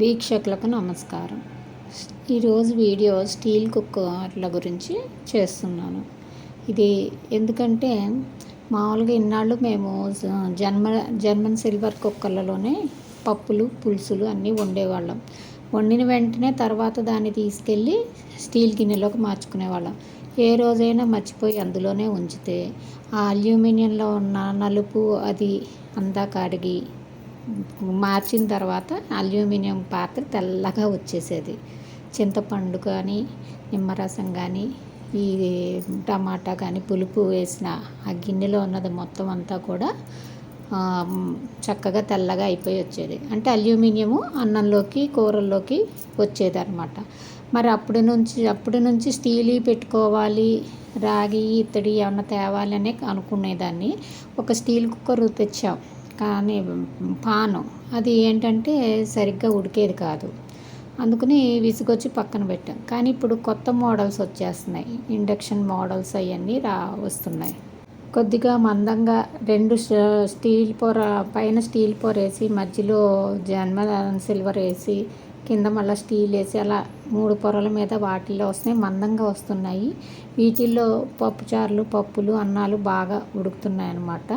వీక్షకులకు నమస్కారం. ఈరోజు వీడియో స్టీల్ కుక్కర్ల గురించి చేస్తున్నాను. ఇది ఎందుకంటే మామూలుగా ఇన్నాళ్ళు మేము జన్మ జర్మన్ సిల్వర్ కుక్కర్లలోనే పప్పులు పులుసులు అన్నీ వండేవాళ్ళం. వండిన వెంటనే తర్వాత దాన్ని తీసుకెళ్ళి స్టీల్ గిన్నెలోకి మార్చుకునేవాళ్ళం. ఏ రోజైనా మర్చిపోయి అందులోనే ఉంచితే ఆ అల్యూమినియంలో ఉన్న నలుపు అది అంతా కడిగి మార్చిన తర్వాత అల్యూమినియం పాత్ర తెల్లగా వచ్చేసేది. చింతపండు కానీ నిమ్మరసం కానీ ఈ టమాటా కానీ పులుపు వేసిన ఆ గిన్నెలో ఉన్నది మొత్తం అంతా కూడా చక్కగా తెల్లగా అయిపోయి వచ్చేది. అంటే అల్యూమినియము అన్నంలోకి కూరల్లోకి వచ్చేది అనమాట మరి అప్పటి నుంచి అప్పటి నుంచి స్టీల్ పెట్టుకోవాలి రాగి ఇత్తడి ఏమన్నా తేవాలి అని అనుకునేదాన్ని. ఒక స్టీల్ కుక్కర్ తెచ్చాం. కానీ పాను. అది ఏంటంటే సరిగ్గా ఉడికేది కాదు. అందుకని విసుగొచ్చి పక్కన పెట్టాం. కానీ ఇప్పుడు కొత్త మోడల్స్ వచ్చేస్తున్నాయి. ఇండక్షన్ మోడల్స్ అవన్నీ రా వస్తున్నాయి. కొద్దిగా మందంగా రెండు స్టీల్ పొర పైన స్టీల్ పొర వేసి మధ్యలో జన్మ సిల్వర్ వేసి కింద మళ్ళీ స్టీల్ వేసి అలా మూడు పొరల మీద వాటిల్లో వస్తున్నాయి మందంగా వస్తున్నాయి. వీటిల్లో పప్పుచారులు పప్పులు అన్నాలు బాగా ఉడుకుతున్నాయి అన్నమాట.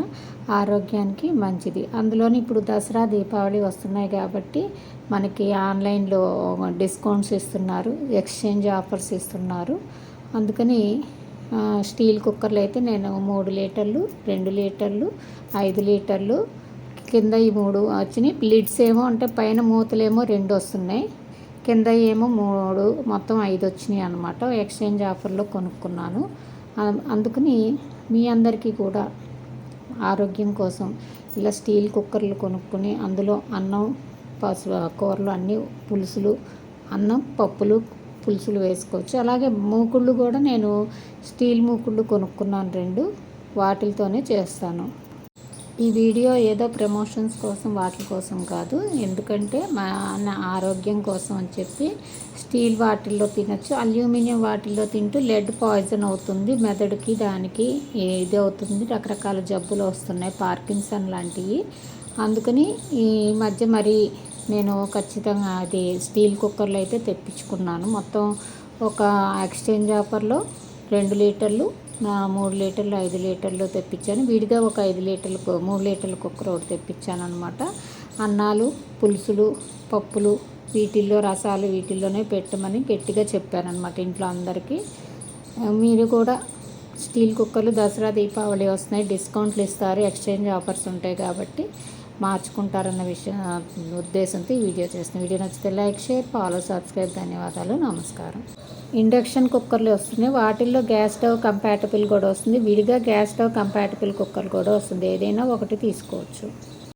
ఆరోగ్యానికి మంచిది. అందులోని ఇప్పుడు దసరా దీపావళి వస్తున్నాయి కాబట్టి మనకి ఆన్లైన్లో డిస్కౌంట్స్ ఇస్తున్నారు ఎక్స్చేంజ్ ఆఫర్స్ ఇస్తున్నారు. అందుకని స్టీల్ కుక్కర్లు అయితే నేను మూడు లీటర్లు రెండు లీటర్లు ఐదు లీటర్లు కింద ఈ మూడు వచ్చినాయి. లిడ్స్ ఏమో అంటే పైన మూతలేమో రెండు వస్తున్నాయి. కింద ఏమో మూడు మొత్తం ఐదు వచ్చినాయి అనమాట ఎక్స్చేంజ్ ఆఫర్లో కొనుక్కున్నాను. అందుకని మీ అందరికీ కూడా ఆరోగ్యం కోసం ఇలా స్టీల్ కుక్కర్లు కొనుక్కొని అందులో అన్నం పసు కూరలు అన్నీ పులుసులు అన్నం పప్పులు పులుసులు వేసుకోవచ్చు. అలాగే మూకుళ్ళు కూడా నేను స్టీల్ మూకుళ్ళు కొనుక్కున్నాను రెండు. వాటితోనే చేస్తాను. ఈ వీడియో ఏదో ప్రమోషన్స్ కోసం వాటి కోసం కాదు. ఎందుకంటే మన ఆరోగ్యం కోసం అని చెప్పి స్టీల్ వాటిల్లో తినచ్చు. అల్యూమినియం వాటిల్లో తింటూ లెడ్ పాయిజన్ అవుతుంది. మెదడుకి దానికి ఇది అవుతుంది. రకరకాల జబ్బులు వస్తున్నాయి. పార్కిన్సన్ లాంటివి. అందుకని ఈ మధ్య మరి నేను ఖచ్చితంగా అది స్టీల్ కుక్కర్లు అయితే తెప్పించుకున్నాను. మొత్తం ఒక ఎక్స్చేంజ్ ఆఫర్లో రెండు లీటర్లు మూడు లీటర్లు ఐదు లీటర్లు తెప్పించాను. విడిగా ఒక ఐదు లీటర్లు మూడు లీటర్ల కుక్కర్ ఒకటి తెప్పించాను అనమాట అన్నాలు పులుసులు పప్పులు వీటిల్లో రసాలు వీటిల్లోనే పెట్టమని గట్టిగా చెప్పానమాట ఇంట్లో అందరికీ. మీరు కూడా స్టీల్ కుక్కర్లు దసరా దీపావళి వస్తున్నాయి డిస్కౌంట్లు ఇస్తారు ఎక్స్చేంజ్ ఆఫర్స్ ఉంటాయి కాబట్టి మార్చుకుంటారన్న విషయం ఉద్దేశంతో ఈ వీడియో చేస్తున్నాను. వీడియో నచ్చితే లైక్ షేర్ ఫాలో సబ్స్క్రైబ్. ధన్యవాదాలు. నమస్కారం. ఇండక్షన్ కుక్కర్లు వస్తున్నాయి. వాటిల్లో గ్యాస్ స్టవ్ కంపాటబుల్ కూడా వస్తుంది. విడిగా గ్యాస్ స్టవ్ కంపాటబుల్ కుక్కర్ కూడా వస్తుంది. ఏదైనా ఒకటి తీసుకోవచ్చు.